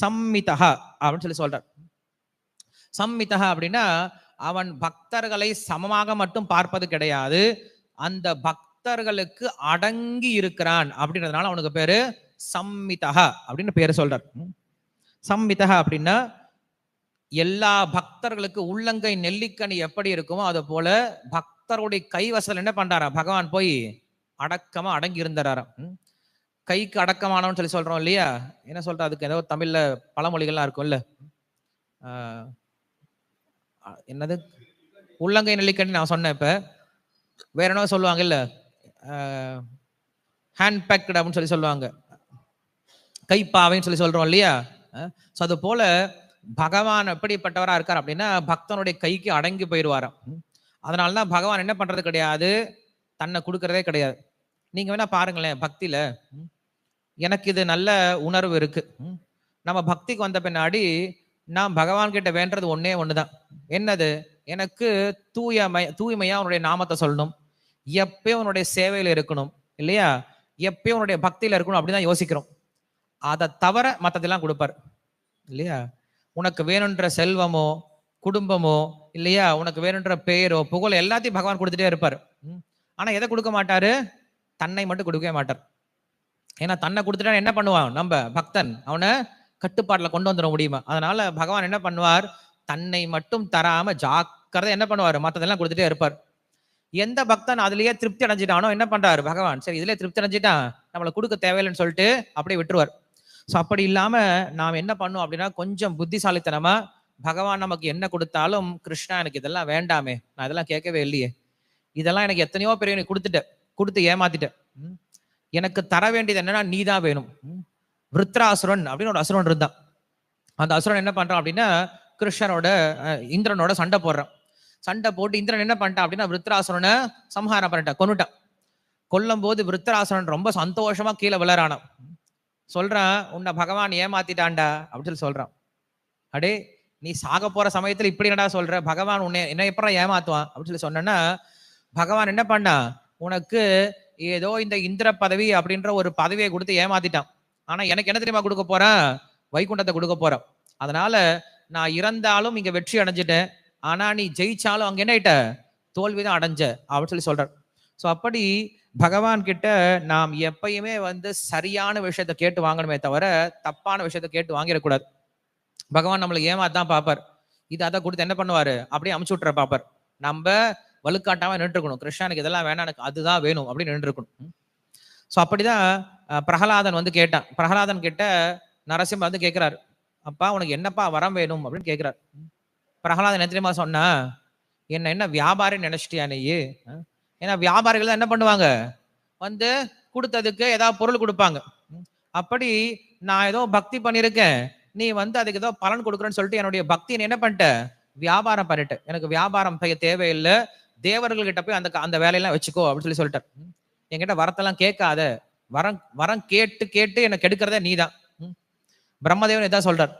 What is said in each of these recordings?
சம்மிதஹா அப்படின்னு சொல்லி சொல்றார். சம்மிதஹா அப்படின்னா அவன் பக்தர்களை சமமாக மட்டும் பார்ப்பது கிடையாது. அந்த பக்தர்களுக்கு அடங்கி இருக்கிறான் அப்படின்றதுனால அவனுக்கு பேரு சம்மிதஹா அப்படின்னு பேரு சொல்றார். சம்மிதா சம்மிதஹா அப்படின்னா எல்லா பக்தர்களுக்கு உள்ளங்கை நெல்லிக்கனி எப்படி இருக்குமோ அது போல பக்தருடைய கைவசல் என்ன பண்றாரா பகவான் போய் அடக்கமா அடங்கி இருந்தாராம் ம். கைக்கு அடக்கமானவன் சொல்லி சொல்றோம் இல்லையா? என்ன சொல்ற? அதுக்கு ஏதோ தமிழ்ல பழமொழிகள்லாம் இருக்கும்ல. என்னது? உள்ளங்கை நெல்லிக்கண்ணி நான் சொன்னேன் இப்ப. வேற என்ன சொல்லுவாங்கல்ல. ஹேண்ட் பேக்டு அப்படின்னு சொல்லி சொல்லுவாங்க. கைப்பாவைன்னு சொல்லி சொல்றோம் இல்லையா? ஸோ அது போல பகவான் எப்படிப்பட்டவரா இருக்கார் அப்படின்னா பக்தனுடைய கைக்கு அடங்கி போயிடுவாராம். அதனால தான் பகவான் என்ன பண்றது கிடையாது? தன்னை கொடுக்கறதே கிடையாது. நீங்க வேணா பாருங்களேன் பக்தியில. ம், எனக்கு இது நல்ல உணர்வு இருக்கு. ம். நம்ம பக்திக்கு வந்த பின்னாடி நான் பகவான் கிட்ட வேண்டது ஒன்னே ஒண்ணுதான். என்னது? எனக்கு தூயமை தூய்மையா உன்னுடைய நாமத்தை சொல்லணும். எப்பயும் உன்னுடைய சேவையில இருக்கணும். இல்லையா? எப்பயும் உன்னுடைய பக்தியில இருக்கணும் அப்படிதான் யோசிக்கிறோம். அதை தவிர மத்ததெல்லாம் கொடுப்பார். இல்லையா? உனக்கு வேணுன்ற செல்வமோ குடும்பமோ இல்லையா? உனக்கு வேணுன்ற பெயரோ புகழ் எல்லாத்தையும் பகவான் கொடுத்துட்டே இருப்பார். ம். ஆனா எதை கொடுக்க மாட்டாரு? தன்னை மட்டும் கொடுக்கவே மாட்டார். ஏன்னா தன்னை கொடுத்துட்டா என்ன பண்ணுவான்? நம்ம பக்தன். அவனை கட்டுப்பாட்டில் கொண்டு வந்துட முடியுமா? அதனால பகவான் என்ன பண்ணுவார்? தன்னை மட்டும் தராம ஜாக்கிரதை என்ன பண்ணுவார்? மற்றதெல்லாம் கொடுத்துட்டே இருப்பார். எந்த பக்தன் அதுலயே திருப்தி அடைஞ்சிட்டானோ என்ன பண்றாரு பகவான்? சரி இதுலயே திருப்தி அடைஞ்சிட்டான் நம்மளை கொடுக்க தேவையில்லைன்னு சொல்லிட்டு அப்படியே விட்டுருவார். ஸோ அப்படி இல்லாம நாம் என்ன பண்ணோம் அப்படின்னா கொஞ்சம் புத்திசாலித்தனமா பகவான் நமக்கு என்ன கொடுத்தாலும் கிருஷ்ணா எனக்கு இதெல்லாம் வேண்டாமே. நான் இதெல்லாம் கேட்கவே இல்லையே. இதெல்லாம் எனக்கு எத்தனையோ பேர் எனக்கு கொடுத்துட்டேன். கொடுத்து ஏமாத்திட்டேன். ம். எனக்கு தர வேண்டியது என்னன்னா நீ தான் வேணும் விருத்ராசுரன் அப்படின்னு ஒரு அசுரன் இருந்தான். அந்த அசுரன் என்ன பண்றான் அப்படின்னா கிருஷ்ணனோட இந்திரனோட சண்டை போடுறான். சண்டை போட்டு இந்திரன் என்ன பண்ணிட்டான் அப்படின்னா விருத்ராசுரனை சம்ஹாரம் பண்ணிட்டான் கொண்டுட்டான் கொல்லும் போது விருத்ராசுரன் ரொம்ப சந்தோஷமா கீழே விழறானான் சொல்றான் உன்னை பகவான் ஏமாத்திட்டான்டா அப்படின்னு சொல்லி சொல்றான். அடே நீ சாக போற சமயத்துல இப்படி என்னடா சொல்ற? பகவான் உன்னை என்ன எப்பறம் ஏமாத்துவான்? அப்படின்னு சொல்லி சொன்னேன்னா பகவான் என்ன பண்ணா உனக்கு ஏதோ இந்த இந்திர பதவி அப்படின்ற ஒரு பதவியை கொடுத்து ஏமாத்திட்டான். ஆனா எனக்கு என்ன தெரியுமா கொடுக்க போறேன் வைகுண்டத்தை கொடுக்க போறேன் அதனால நான் இறந்தாலும் இங்க வெற்றி அடைஞ்சிட்டேன். ஆனா நீ ஜெயிச்சாலும் அங்க என்ன ஆயிட்ட? தோல்விதான் அடைஞ்ச அப்படின்னு சொல்லி சொல்றார். ஸோ அப்படி பகவான் கிட்ட நாம் எப்பயுமே வந்து சரியான விஷயத்த கேட்டு வாங்கணுமே தவிர தப்பான விஷயத்த கேட்டு வாங்கிடக்கூடாது. பகவான் நம்மளை ஏமாத்தான் பார்ப்பார். இது அதை கொடுத்து என்ன பண்ணுவாரு? அப்படியே அமுச்சு விட்டுற பார்ப்பார். நம்ம வலுக்காட்டாம நின்றுக்கணும் கிருஷ்ணனுக்கு இதெல்லாம் வேணாம் எனக்கு அதுதான் வேணும் அப்படின்னு நின்றுக்கணும் ஸோ அப்படிதான் பிரகலாதன் வந்து கேட்டான். பிரகலாதன் கிட்ட நரசிம்ம வந்து கேட்கிறாரு அப்பா உனக்கு என்னப்பா வரம் வேணும்? அப்படின்னு கேட்கிறார் பிரகலாதன் என்ன தெரியுமா சொன்னா என்ன என்ன வியாபாரி நினைச்சிட்டியா நீ? ஏன்னா வியாபாரிகள் தான் என்ன பண்ணுவாங்க? வந்து கொடுத்ததுக்கு ஏதாவது பொருள் கொடுப்பாங்க. அப்படி நான் ஏதோ பக்தி பண்ணியிருக்கேன் நீ வந்து அதுக்கு ஏதோ பலன் கொடுக்குறேன்னு சொல்லிட்டு என்னுடைய பக்தியை என்ன பண்ணிட்ட? வியாபாரம் பண்ணிட்ட. எனக்கு வியாபாரம் செய்ய தேவையில்லை. தேவர்கள்கிட்ட போய் அந்த அந்த வேலையெல்லாம் வச்சுக்கோ அப்படின்னு சொல்லி சொல்லிட்டார். என்கிட்ட வரத்தெல்லாம் கேட்காத. வரம் வரம் கேட்டு கேட்டு என்னை கெடுக்கிறதே நீ தான் பிரம்மதேவன் இதான் சொல்றார்.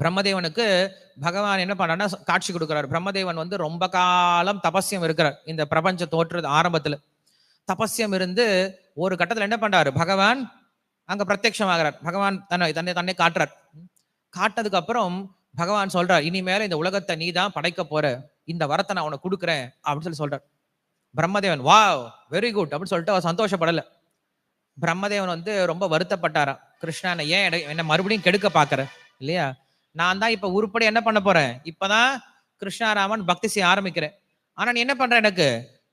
பிரம்மதேவனுக்கு பகவான் என்ன பண்ணா காட்சி கொடுக்கிறார். பிரம்மதேவன் வந்து ரொம்ப காலம் தபஸ்யம் இருக்கிறார். இந்த பிரபஞ்ச தோற்றது ஆரம்பத்துல. தபஸ்யம் இருந்து ஒரு கட்டத்துல என்ன பண்றாரு? பகவான் அங்க ஆகிறார் பகவான் தன்னை தன்னை தன்னை காட்டுறார். காட்டதுக்கு அப்புறம் பகவான் சொல்றார் இனிமேல இந்த உலகத்தை நீ தான் படைக்க போற. இந்த வரத்தை நான் உனக்கு கொடுக்குறேன் அப்படின்னு சொல்லி சொல்றார். பிரம்மதேவன் வா வெரி குட் அப்படின்னு சொல்லிட்டு அவர் சந்தோஷப்படலை. பிரம்மதேவன் வந்து ரொம்ப வருத்தப்பட்டாரா கிருஷ்ணா ஏன் என்ன என்னை மறுபடியும் கெடுக்க பாக்குற? இல்லையா? நான் தான் இப்ப உருப்படி என்ன பண்ண போறேன்? இப்பதான் கிருஷ்ணாராமன் பக்தி செய்ய ஆரம்பிக்கிறேன். ஆனா நீ என்ன பண்ற எனக்கு?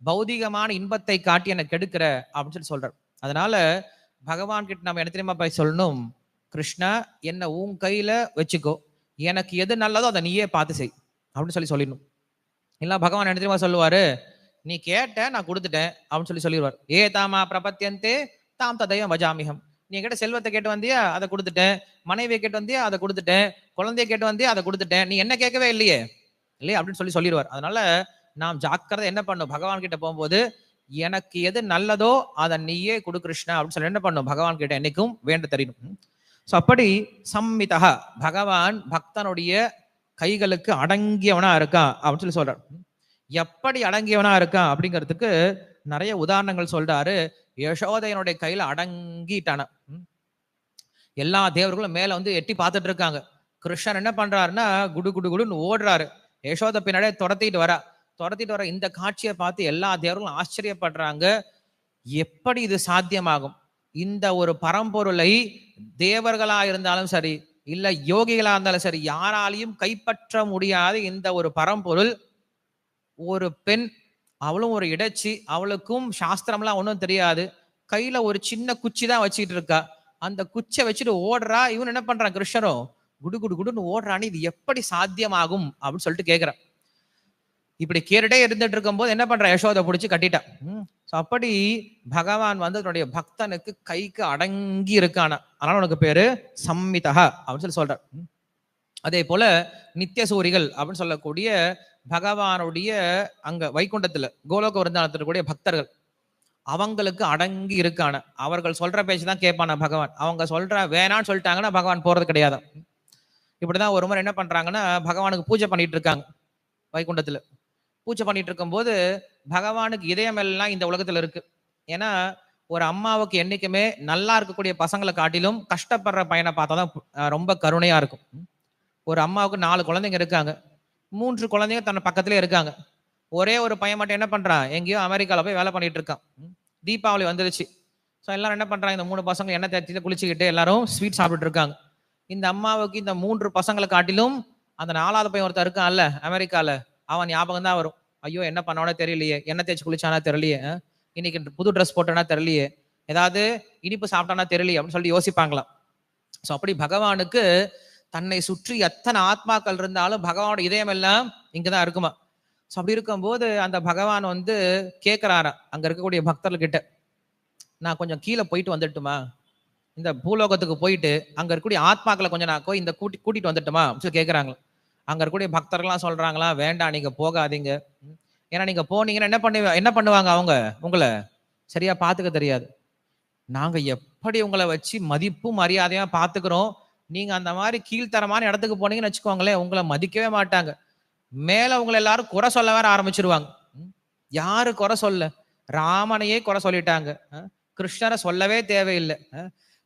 பௌதிகமான இன்பத்தை காட்டி எனக்கு கெடுக்கிற அப்படின்னு சொல்லி சொல்றார். அதனால பகவான் கிட்ட நம்ம என்ன தெரியுமா போய் சொல்லணும்? கிருஷ்ணா என்ன உன் கையில வச்சுக்கோ. எனக்கு எது நல்லதோ அதை நீயே பார்த்து செய் அப்படின்னு சொல்லி சொல்லிடணும். இல்லை பகவான் என்ன தெரியுமா நீ கேட்ட நான் கொடுத்துட்டேன் அப்படின்னு சொல்லி சொல்லிடுவார் ஏ தாமா பிரபத்தியந்தே தாம் ததயம் வஜாமிகம் நீ கேட்ட செல்வத்தை கேட்டு வந்தியா? அதை கொடுத்துட்டேன். மனைவியை கேட்டு வந்தியா? அதை கொடுத்துட்டேன். குழந்தைய கேட்டு வந்தியா? அதை கொடுத்துட்டேன். நீ என்ன கேட்கவே இல்லையே? இல்லையே அப்படின்னு சொல்லி சொல்லிடுவார் அதனால நாம் ஜாக்கிரதை என்ன பண்ணும்? பகவான் கிட்ட போகும்போது எனக்கு எது நல்லதோ அதை நீயே கொடு கிருஷ்ணா அப்படின்னு சொல்லி என்ன பண்ணும்? பகவான் கிட்ட என்னைக்கும் வேண்ட தெரியணும் ஸோ அப்படி சம்மிதா பகவான் பக்தனுடைய கைகளுக்கு அடங்கியவனா இருக்கான் அப்படின்னு சொல்லி சொல்றார். எப்படி அடங்கியவனா இருக்கான் அப்படிங்கிறதுக்கு நிறைய உதாரணங்கள் சொல்றாரு. யசோதையனுடைய கையில அடங்கிட்டான. ம். எல்லா தேவர்களும் மேல வந்து எட்டி பார்த்துட்டு இருக்காங்க. கிருஷ்ணன் என்ன பண்றாருன்னா குடு குடு குடுன்னு ஓடுறாரு. யசோத பின்னாடியே துரத்திட்டு வரா. துரத்திட்டு வர இந்த காட்சியை பார்த்து எல்லா தேவர்களும் ஆச்சரியப்படுறாங்க. எப்படி இது சாத்தியமாகும்? இந்த ஒரு பரம்பொருளை தேவர்களா இருந்தாலும் சரி இல்ல யோகிகளா இருந்தாலும் சரி யாராலையும் கைப்பற்ற முடியாத இந்த ஒரு பரம்பொருள். ஒரு பெண் அவளும் ஒரு இடைச்சி அவளுக்கும் சாஸ்திரம்லாம் ஒன்றும் தெரியாது. கையில ஒரு சின்ன குச்சி தான் வச்சுட்டு இருக்கா. அந்த குச்சை வச்சுட்டு ஓடுறா இவன் என்ன பண்றான் கிருஷ்ணரும் குடு குடு குடுன்னு ஓடுறான்னு இது எப்படி சாத்தியமாகும் அப்படின்னு சொல்லிட்டு கேக்குறான் இப்படி கேட்டுட்டே இருந்துட்டு இருக்கும்போது என்ன பண்ணுறான் யசோதை பிடிச்சி கட்டிட்டான் ஸோ அப்படி பகவான் வந்து தன்னுடைய பக்தனுக்கு கைக்கு அடங்கி இருக்கான. அதனால உனக்கு பேரு சம்மிதா அப்படின்னு சொல்லி சொல்றார். அதே போல நித்திய சூரிகள் அப்படின்னு சொல்லக்கூடிய பகவானுடைய அங்க வைகுண்டத்துல கோலோக விருந்தாளத்தில் கூடிய பக்தர்கள் அவங்களுக்கு அடங்கி இருக்கான. அவர்கள் சொல்ற பேச்சு தான் கேட்பான பகவான். அவங்க சொல்ற வேணான்னு சொல்லிட்டாங்கன்னா பகவான் போறது கிடையாது. இப்படிதான் ஒரு முறை என்ன பண்றாங்கன்னா பகவானுக்கு பூஜை பண்ணிட்டு இருக்காங்க வைகுண்டத்துல. பூஜை பண்ணிட்டு இருக்கும்போது பகவானுக்கு இதயம் எல்லாம் இந்த உலகத்துல இருக்கு. ஏன்னா ஒரு அம்மாவுக்கு என்னைக்குமே நல்லா இருக்கக்கூடிய பசங்களை காட்டிலும் கஷ்டப்படுற பையனை பார்த்தா தான் ரொம்ப கருணையா இருக்கும். ஒரு அம்மாவுக்கு நாலு குழந்தைங்க இருக்காங்க. மூன்று குழந்தைங்க தன் பக்கத்துலேயே இருக்காங்க. ஒரே ஒரு பையன் மட்டும் என்ன பண்றான்? எங்கேயோ அமெரிக்காவில் போய் வேலை பண்ணிட்டு இருக்கான். தீபாவளி வந்துருச்சு. ஸோ எல்லாரும் என்ன பண்ணுறாங்க இந்த மூணு பசங்க எண்ணெய் தேய்ச்சி குளிச்சுக்கிட்டு எல்லாரும் ஸ்வீட் சாப்பிட்டுட்டு இருக்காங்க. இந்த அம்மாவுக்கு இந்த மூன்று பசங்களை காட்டிலும் அந்த நாலாவது பையன் ஒருத்தன் இருக்கான்ல அமெரிக்காவில் அவன் ஞாபகம் தான் வரும். ஐயோ என்ன பண்ணானோ தெரியலையே. என்ன தேய்ச்சி குளிச்சானா தெரியலையே. இன்னைக்கு புது ட்ரெஸ் போட்டோன்னா தெரியலையே. ஏதாவது இனிப்பு சாப்பிட்டானா தெரியலையே அப்படின்னு சொல்லி யோசிப்பாங்களாம். ஸோ அப்படி பகவானுக்கு தன்னை சுற்றி எத்தனை ஆத்மாக்கள் இருந்தாலும் பகவானோட இதயம் எல்லாம் இங்கதான் இருக்குமா. ஸோ அப்படி இருக்கும்போது அந்த பகவான் வந்து கேட்குறாரா அங்கே இருக்கக்கூடிய பக்தர்கிட்ட நான் கொஞ்சம் கீழே போயிட்டு வந்துட்டுமா? இந்த பூலோகத்துக்கு போயிட்டு அங்கே இருக்கக்கூடிய ஆத்மாக்களை கொஞ்சம் நான் போய் இந்த கூட்டி கூட்டிட்டு வந்துட்டுமா? அப்படின்னு சொல்லி கேட்குறாங்களே அங்கே இருக்கக்கூடிய பக்தர்கள்லாம் சொல்கிறாங்களா வேண்டாம் நீங்கள் போகாதீங்க. ம். ஏன்னா நீங்கள் போனீங்கன்னா என்ன பண்ணி என்ன பண்ணுவாங்க அவங்க? உங்களை சரியாக பார்த்துக்க தெரியாது. நாங்கள் எப்படி உங்களை வச்சு மதிப்பும் மரியாதையாக பார்த்துக்கிறோம் நீங்கள் அந்த மாதிரி கீழ்த்தரமான இடத்துக்கு போனீங்கன்னு வச்சுக்கோங்களேன் உங்களை மதிக்கவே மாட்டாங்க. மேலே உங்களை எல்லாரும் குறை சொல்ல வேற ஆரம்பிச்சிருவாங்க. ம். யாரு குறை சொல்ல? ராமனையே குறை சொல்லிட்டாங்க. கிருஷ்ணரை சொல்லவே தேவையில்லை.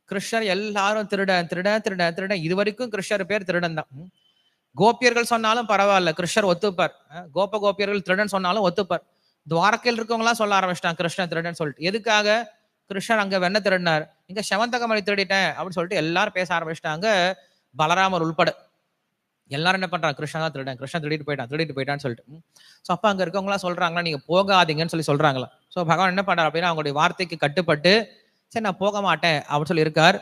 கிருஷ்ணர் எல்லாரும் திருடன் திருடன் திருடன் திருடன். இது வரைக்கும் கிருஷ்ணர் பேர் திருடன் தான் கோபியர்கள் சொன்னாலும் பரவாயில்ல. கிருஷ்ணர் ஒத்துப்பார். கோப கோபியர்கள் திருடன் சொன்னாலும் ஒத்துப்பார். துவாரக்கையில் இருக்கவங்களாம் சொல்ல ஆரம்பிச்சிட்டாங்க கிருஷ்ணன் திருடன் சொல்லிட்டு. எதுக்காக? கிருஷ்ணர் அங்க வெண்ண திருடினார். இங்க செவந்தகமணி திருடிட்டேன் அப்படின்னு சொல்லிட்டு எல்லாரும் பேச ஆரம்பிச்சிட்டாங்க. பலராமர் உள்பட. எல்லாரும் என்ன பண்றாங்க? கிருஷ்ணா தான் திருடன். கிருஷ்ணன் திருடிட்டு போயிட்டான் திருடிட்டு போயிட்டான்னு சொல்லிட்டு. ஸோ அப்ப அங்க இருக்கவங்களாம் சொல்றாங்களா? நீங்க போகாதீங்கன்னு சொல்லி சொல்றாங்களா? ஸோ பகவான் என்ன பண்றாரு அப்படின்னா அவங்களுடைய வார்த்தைக்கு கட்டுப்பட்டு சரி நான் போக மாட்டேன் அப்படின்னு சொல்லி இருக்கார்.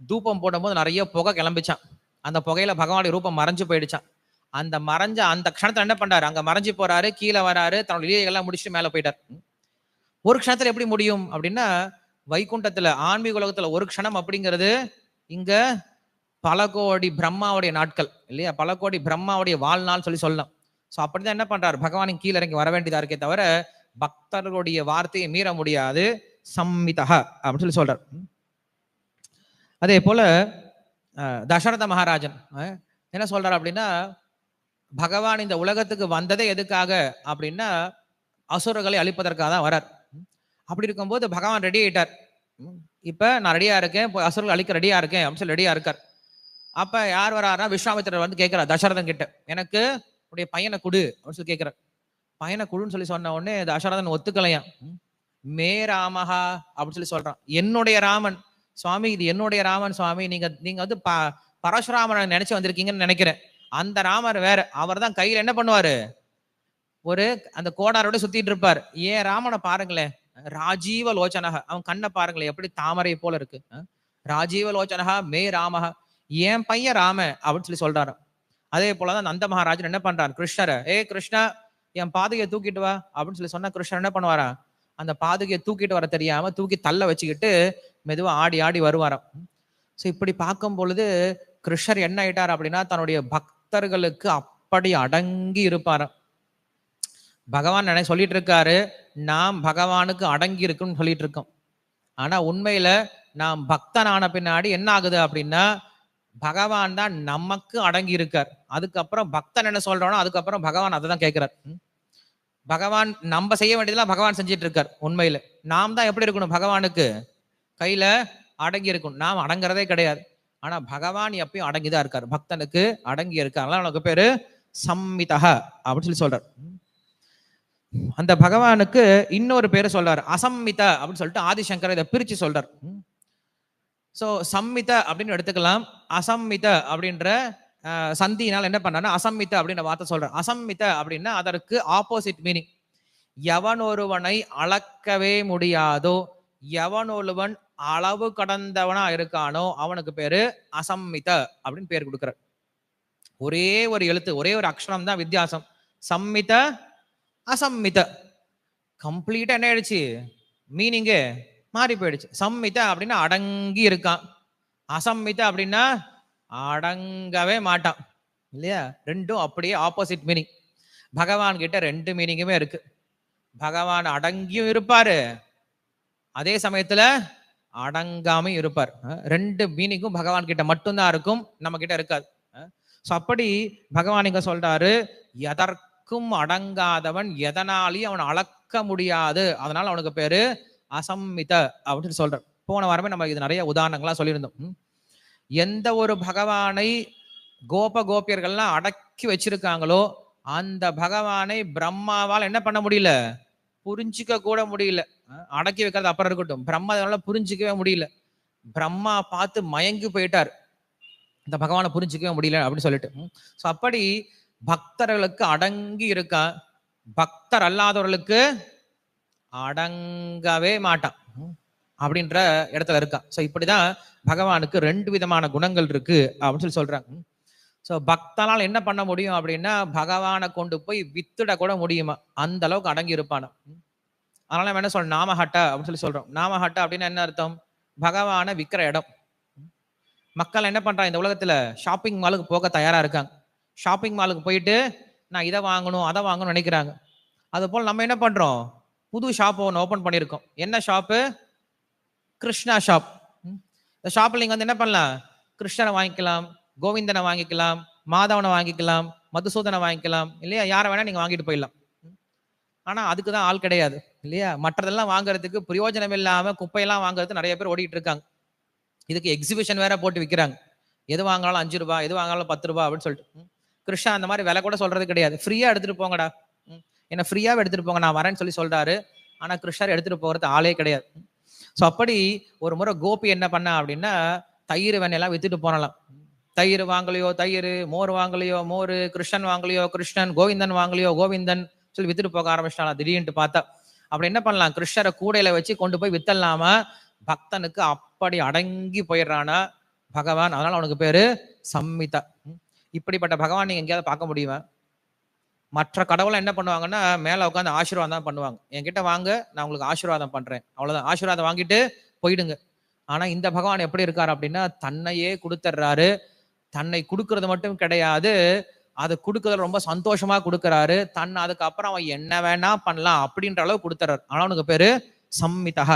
தூபம் போடும்போது நிறைய புகை கிளம்பிச்சான். அந்த புகையில பகவானுடைய ரூபம் மறைஞ்சு போயிடுச்சான். அந்த மறைஞ்ச அந்த க்ஷணத்துல என்ன பண்றாரு? அங்க மறைஞ்சு போறாரு கீழே வராரு தன்னுடைய லீலைகள்லாம் முடிச்சுட்டு மேல போயிட்டார். ஒரு க்ஷணத்துல எப்படி முடியும் அப்படின்னா வைகுண்டத்துல ஆன்மீக உலகத்துல ஒரு க்ஷணம் அப்படிங்கிறது இங்க பல கோடி பிரம்மாவுடைய நாட்கள் இல்லையா? பல கோடி பிரம்மாவுடைய வாழ்நாள் சொல்லி சொல்லலாம். சோ அப்படிதான் என்ன பண்றாரு? பகவானின் கீழே இறங்கி வர வேண்டியதா இருக்கே தவிர பக்தர்களுடைய வார்த்தையை மீற முடியாது. சம்மிதா அப்படின்னு சொல்லி சொல்றார். அதே போல தசரத மகாராஜன். என்ன சொல்றார் அப்படின்னா பகவான் இந்த உலகத்துக்கு வந்ததே எதுக்காக? அப்படின்னா அசுரர்களை அழிப்பதற்காக தான் வரார் அப்படி இருக்கும்போது பகவான் ரெடி ஆயிட்டார். இப்போ நான் ரெடியாக இருக்கேன் இப்போ அசுரர்கள் அழிக்க ரெடியாக இருக்கேன் அப்படின்னு சொல்லி ரெடியாக இருக்கார். அப்போ யார் வராருன்னா விஸ்வாமித்திரர் வந்து கேட்குறார் தசரதன் கிட்ட எனக்கு உடைய பையனை குடு அப்படின்னு சொல்லி கேட்குறார். பையனை குடுன்னு சொல்லி சொன்ன உடனே தசரதன் ஒத்துக்கலையாம். மே ராமஹா அப்படின்னு சொல்லி சொல்கிறான் என்னுடைய ராமன் சுவாமி இது என்னுடைய ராமன் சுவாமி நீங்க நீங்க வந்து ப பரசுராமனை நினைச்சு வந்திருக்கீங்கன்னு நினைக்கிறேன். அந்த ராமர் வேற அவர் தான் கையில என்ன பண்ணுவாரு? ஒரு அந்த கோடாரோட சுத்திட்டு இருப்பார். ஏன் ராமனை பாருங்களேன். ராஜீவ லோச்சனக அவன் கண்ணை பாருங்களேன் எப்படி தாமரை போல இருக்கு. ராஜீவ லோச்சனகா மே ராமஹ. என் பையன் ராம அப்படின்னு சொல்லி சொல்றாரு. அதே போலதான் நந்த மகாராஜன் என்ன பண்றாரு? கிருஷ்ணரை ஏ கிருஷ்ணா என் பாதுகையை தூக்கிட்டு வா அப்படின்னு சொல்லி சொன்னா கிருஷ்ணர் என்ன பண்ணுவாரா? அந்த பாதுகையை தூக்கிட்டு வர தெரியாம தூக்கி தள்ள வச்சுக்கிட்டு மெதுவாக ஆடி ஆடி வருவாராம். ஸோ இப்படி பார்க்கும் பொழுது கிருஷ்ணர் என்ன ஆயிட்டார் அப்படின்னா தன்னுடைய பக்தர்களுக்கு அப்படி அடங்கி இருப்பாராம். பகவான் என்ன சொல்லிட்டு இருக்காரு நாம் பகவானுக்கு அடங்கி இருக்குன்னு சொல்லிட்டு இருக்கோம் ஆனா உண்மையில நாம் பக்தன் ஆன பின்னாடி என்ன ஆகுது அப்படின்னா பகவான் தான் நமக்கு அடங்கி இருக்கார். அதுக்கப்புறம் பக்தன் என்ன சொல்றானோ அதுக்கப்புறம் பகவான் அதை தான் கேட்கிறார். பகவான் நம்ம செய்ய வேண்டியதெல்லாம் பகவான் செஞ்சிட்டு இருக்கார் உண்மையில. நாம் தான் எப்படி இருக்கணும் பகவானுக்கு? கையில அடங்கி இருக்கும். நாம் அடங்குறதே கிடையாது. ஆனா பகவான் எப்பயும் அடங்கிதான் இருக்காரு. பக்தனுக்கு அடங்கி இருக்காரு. அவனுக்கு பேரு சம்மிதக அப்படின்னு சொல்லி சொல்றார். அந்த பகவானுக்கு இன்னொரு பேரை சொல்றாரு. அசம்மித அப்படின்னு சொல்லிட்டு ஆதிசங்கர் இதை பிரிச்சு சொல்றார். ஸோ சம்மித அப்படின்னு எடுத்துக்கலாம். அசம்மித அப்படின்ற சந்தினால் சந்தியினால் என்ன பண்ணா அசம்மித அப்படின்ற வார்த்தை சொல்றார். அசம்மித அப்படின்னா அதற்கு ஆப்போசிட் மீனிங் எவன் ஒருவனை அளக்கவே முடியாதோ எவன் ஒருவன் அளவு கடந்தவனா இருக்கானோ அவனுக்கு பேரு அசம்மித அப்படின்னு பேர் கொடுக்கிறார். ஒரே ஒரு எழுத்து ஒரே ஒரு அக்ஷரம் தான் வித்தியாசம். சம்மித அசம்மித கம்ப்ளீட்டா என்ன ஆயிடுச்சு? மீனிங்கு மாறி போயிடுச்சு. சம்மித அப்படின்னா அடங்கி இருக்கான். அசம்மித அப்படின்னா அடங்கவே மாட்டான். இல்லையா? ரெண்டும் அப்படியே ஆப்போசிட் மீனிங் பகவான் கிட்ட ரெண்டு மீனிங்குமே இருக்கு. பகவான் அடங்கியும் இருப்பாரு. அதே சமயத்துல அடங்காமையும் இருப்பார். ரெண்டு மீனிங்கும் பகவான் கிட்ட மட்டும்தான் இருக்கும் நம்ம கிட்ட இருக்காது ஸோ அப்படி பகவான் இங்க சொல்றாரு எதற்கும் அடங்காதவன் எதனாலையும் அவன் அளக்க முடியாது. அதனால அவனுக்கு பேரு அசம்மித அப்படின்னு சொல்ற போன வாரமே நம்ம இது நிறைய உதாரணங்களா சொல்லியிருந்தோம். ம். எந்த ஒரு பகவானை கோப கோபியர்கள்லாம் அடக்கி வச்சிருக்காங்களோ அந்த பகவானை பிரம்மாவால் என்ன பண்ண முடியல? புரிஞ்சிக்க கூட முடியல. அடக்கி வைக்கிறது அப்புறம் இருக்கட்டும். பிரம்மா அதனால புரிஞ்சிக்கவே முடியல. பிரம்மா பார்த்து மயங்கி போயிட்டார். இந்த பகவானை புரிஞ்சிக்கவே முடியல அப்படின்னு சொல்லிட்டு. ஸோ அப்படி பக்தர்களுக்கு அடங்கி இருக்க? பக்தர் அல்லாதவர்களுக்கு அடங்கவே மாட்டான். அப்படின்ற இடத்துல இருக்கான் ஸோ இப்படிதான் பகவானுக்கு ரெண்டு விதமான குணங்கள் இருக்கு அப்படின்னு சொல்லி சொல்றாங்க. ஸோ பக்தனால் என்ன பண்ண முடியும் அப்படின்னா பகவானை கொண்டு போய் வித்துட கூட முடியுமா? அந்த அளவுக்கு அடங்கி இருப்பானா அதனால நம்ம என்ன சொல்றோம் நாமஹட்ட அப்படின்னு சொல்லி சொல்றோம். நாமஹட்ட அப்படின்னு என்ன அர்த்தம்? பகவானை விற்கிற இடம். மக்கள் என்ன பண்றாங்க இந்த உலகத்துல ஷாப்பிங் மாலுக்கு போக தயாரா இருக்காங்க. ஷாப்பிங் மாலுக்கு போயிட்டு நான் இதை வாங்கணும் அதை வாங்கணும்னு நினைக்கிறாங்க. அது போல் நம்ம என்ன பண்றோம்? புது ஷாப் ஒன்று ஓப்பன் பண்ணியிருக்கோம். என்ன ஷாப்பு கிருஷ்ணா ஷாப் இந்த ஷாப்பில் நீங்கள் வந்து என்ன பண்ணலாம்? கிருஷ்ணனை வாங்கிக்கலாம் கோவிந்தனை வாங்கிக்கலாம் மாதவனை வாங்கிக்கலாம் மதுசூதனை வாங்கிக்கலாம். இல்லையா? யாரை வேணா நீங்கள் வாங்கிட்டு போயிடலாம். ஆனால் அதுக்கு தான் ஆள் கிடையாது இல்லையா? மற்றதெல்லாம் வாங்குறதுக்கு பிரயோஜனம் இல்லாமல் குப்பையெல்லாம் வாங்குறது நிறைய பேர் ஓடிட்டு இருக்காங்க. இதுக்கு எக்ஸிபிஷன் வேற போட்டு விற்கிறாங்க எது வாங்கினாலும் அஞ்சு ரூபா எது வாங்கினாலும் பத்து ரூபா அப்படின்னு சொல்லிட்டு. கிருஷ்ணா அந்த மாதிரி விலை கூட சொல்றது கிடையாது. ஃப்ரீயா எடுத்துட்டு போங்கடா. ம். என்ன ஃப்ரீயாவே எடுத்துட்டு போங்க நான் வரேன்னு சொல்லி சொல்றாரு. ஆனா கிருஷ்ணர் எடுத்துட்டு போகிறது ஆளே கிடையாது. ஸோ அப்படி ஒரு முறை கோபி என்ன பண்ணா அப்படின்னா தயிர் வெண்ணெல்லாம் வித்துட்டு போனலாம். தயிர் வாங்கலையோ தயிர் மோர் வாங்கலையோ மோர் கிருஷ்ணன் வாங்கலையோ கிருஷ்ணன் கோவிந்தன் வாங்கலையோ கோவிந்தன் சொல்லி வித்துட்டு போக ஆரம்பிச்சிட்டாலாம் திடீர்னு பார்த்தா அப்படி என்ன பண்ணலாம் கிருஷ்ணரை கூடையில வச்சு கொண்டு போய் வித்தல்லாம பக்தனுக்கு அப்படி அடங்கி போயிடுறானா பகவான். அதனால அவனுக்கு பேரு சம்மிதா. ம். இப்படிப்பட்ட பகவான் நீங்க எங்கேயாவது பார்க்க முடியுமா? மற்ற கடவுளை என்ன பண்ணுவாங்கன்னா மேல உட்காந்து ஆசீர்வாதம் தான் பண்ணுவாங்க. என்கிட்ட வாங்க நான் உங்களுக்கு ஆசீர்வாதம் பண்றேன். அவ்வளவுதான். ஆசீர்வாதம் வாங்கிட்டு போயிடுங்க. ஆனா இந்த பகவான் எப்படி இருக்காரு அப்படின்னா தன்னையே கொடுத்துட்றாரு. தன்னை கொடுக்கறது மட்டும் கிடையாது. அதை கொடுக்கறது ரொம்ப சந்தோஷமா கொடுக்கறாரு. தன் அதுக்கப்புறம் அவன் என்ன வேணா பண்ணலாம் அப்படின்ற அளவு கொடுத்துறாரு. ஆனா அவனுக்கு பேரு சம்மிதா